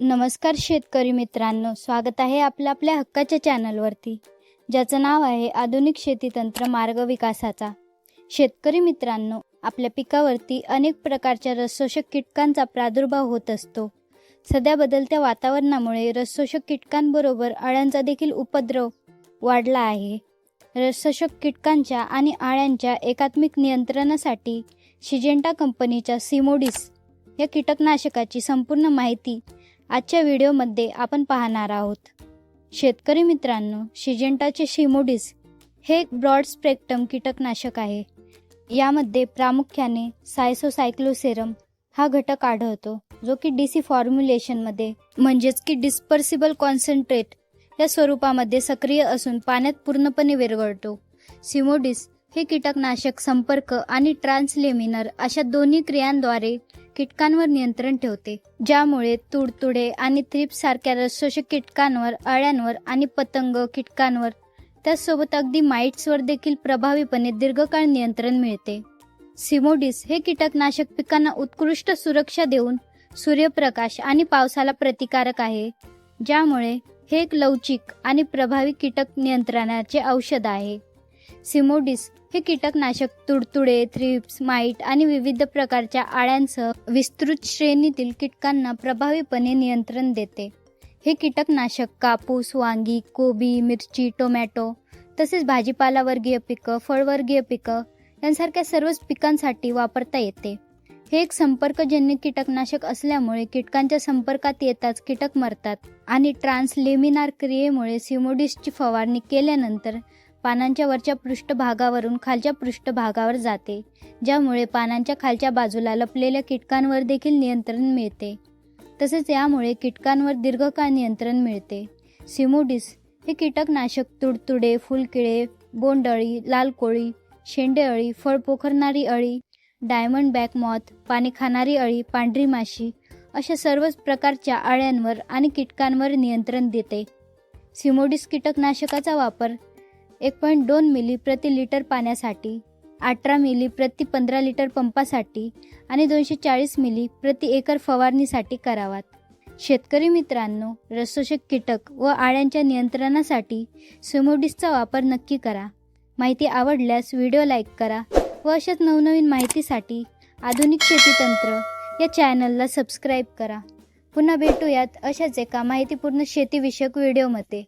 नमस्कार शेतकरी मित्रांनो स्वागत आहे आपल्या आपल्या हक्काच्या चॅनलवरती ज्याचं नाव आहे आधुनिक शेती तंत्र मार्ग विकासाचा. शेतकरी मित्रांनो आपल्या पिकावरती अनेक प्रकारच्या रसशोषक कीटकांचा प्रादुर्भाव होत असतो. सध्या बदलत्या वातावरणामुळे रसशोषक कीटकांबरोबर अळ्यांचा देखील उपद्रव वाढला आहे. रसशोषक कीटकांच्या आणि अळ्यांच्या एकात्मिक नियंत्रणासाठी शिजेंटा कंपनीच्या सिमोडिस या कीटकनाशकाची संपूर्ण माहिती आजच्या व्हिडिओमध्ये आपण पाहणार आहोत. शेतकरी मित्रांनो शिजेंटाचे शिमोडिस हे एक ब्रॉड स्पेक्ट्रम कीटकनाशक आहे. यामध्ये प्रामुख्याने सायसोसायक्लोसेरम हा घटक आढळतो जो की डी सी फॉर्म्युलेशनमध्ये म्हणजेच की डिस्पर्सिबल कॉन्सन्ट्रेट या स्वरूपामध्ये सक्रिय असून पाण्यात पूर्णपणे विरघळतो. सिमोडिस हे कीटकनाशक संपर्क आणि ट्रान्सलेमिनर अशा दोन्ही क्रियांद्वारे कीटकांवर नियंत्रण ठेवते ज्यामुळे तुडतुडे आणि थ्रिप सारख्या रसशोषक कीटकांवर अळ्यांवर आणि पतंग कीटकांवर त्याचसोबत अगदी माइट्सवर देखील प्रभावीपणे दीर्घकाळ नियंत्रण मिळते. सिमोडिस हे कीटकनाशक पिकांना उत्कृष्ट सुरक्षा देऊन सूर्यप्रकाश आणि पावसाला प्रतिकारक आहे ज्यामुळे हे एक लवचिक आणि प्रभावी कीटक नियंत्रणाचे औषध आहे. सिमोडिस हे कीटकनाशक तुडतुडे थ्रिप्स माइट आणि विविध प्रकारच्या आळ्यांसह विस्तृत श्रेणीतील कीटकांना प्रभावीपणे नियंत्रण देते. हे कीटकनाशक कापूस वांगी कोबी मिरची टोमॅटो तसेच भाजीपालावर्गीय पिकं फळवर्गीय पिकं यांसारख्या सर्वच पिकांसाठी वापरता येते. हे एक संपर्कजन्य कीटकनाशक असल्यामुळे कीटकांच्या संपर्कात येताच कीटक मरतात आणि ट्रान्सलेमिनार क्रियेमुळे सिमोडिसची फवारणी केल्यानंतर पानांच्या वरच्या पृष्ठभागावरून खालच्या पृष्ठभागावर जाते ज्यामुळे पानांच्या खालच्या बाजूला लपलेल्या कीटकांवर देखील नियंत्रण मिळते. तसेच यामुळे कीटकांवर दीर्घकाळ नियंत्रण मिळते. सिमोडिस हे कीटकनाशक तुडतुडे फुलकिळे बोंडअळी लाल कोळी शेंडेअळी फळ पोखरणारी अळी डायमंड बॅक मॉथ पाणी खाणारी अळी पांढरी माशी अशा सर्वच प्रकारच्या अळ्यांवर आणि कीटकांवर नियंत्रण देते. सिमोडिस कीटकनाशकाचा वापर एक पॉईंट दोन मिली प्रति लिटर पाण्यासाठी अठरा मिली प्रति पंधरा लिटर पंपासाठी आणि दोनशे चाळीस मिली प्रति एकर फवारणीसाठी करावात. शेतकरी मित्रांनो रसोषक कीटक व आळ्यांच्या नियंत्रणासाठी सुमोडिसचा वापर नक्की करा. माहिती आवडल्यास व्हिडिओ लाईक करा व अशाच नवनवीन माहितीसाठी आधुनिक शेती तंत्र या चॅनलला सबस्क्राईब करा. पुन्हा भेटूयात अशाच एका माहितीपूर्ण शेतीविषयक व्हिडिओमध्ये.